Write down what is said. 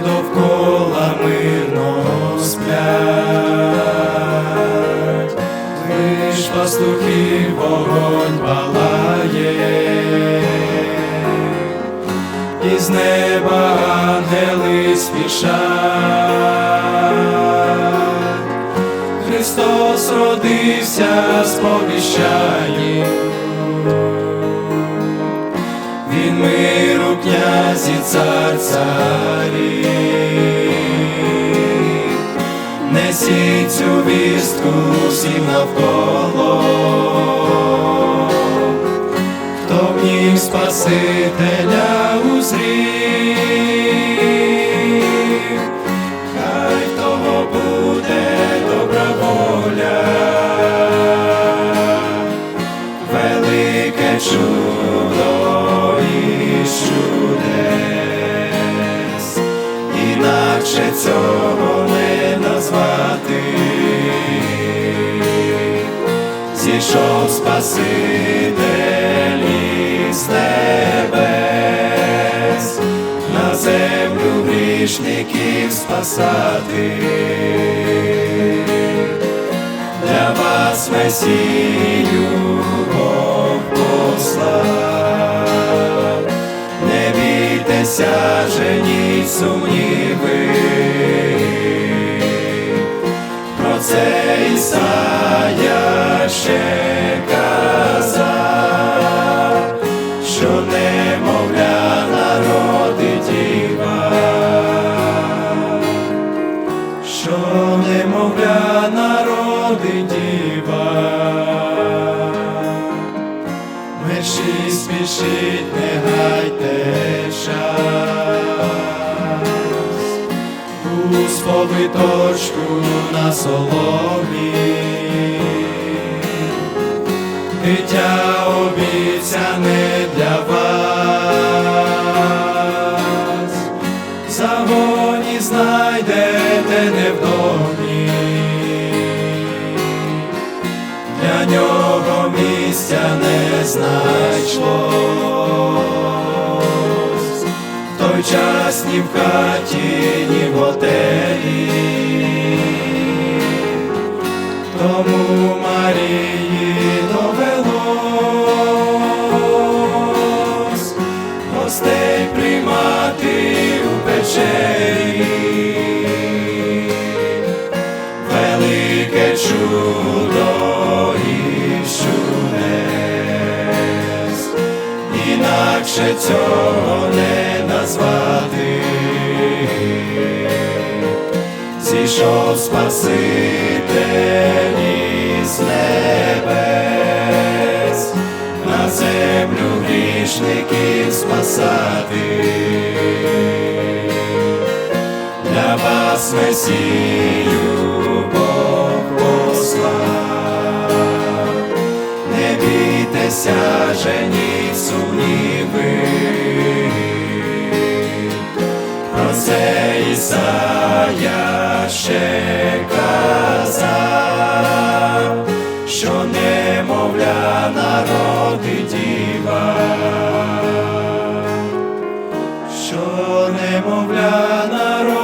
довкола мирно сплять, лиш пастухів вогонь палає, і з неба ангели спішать, Христос родився з сповіщає. Він миру князі цар цар. Всім навколо, хто в нім Спасителя узрів, хай в того буде добра воля, велике чудо із чудес, інакше цього зійшов Спаситель із небес, на землю грішників спасати. Для вас Месію Бог послав, не бійтеся, женіть сумніви, це Ісая ще казав, що немовля народить діва, що немовля народить діва. Мерші спішіть, не гайте час, у сповиточку на соломі, дитя обіцяне для вас, загоні знайдете невдомі для нього місця не знайшлось, в той час ні в хаті, ні в готелі, гостей приймати у печері. Велике чудо чудес, інакше цього не назвати, зійшов Спаситель грішників спасати. Для вас Месію Бог послав. Не бійтеся, женіть сумніви, про це Ісая ще казав, що немовля народить діва немовля діва.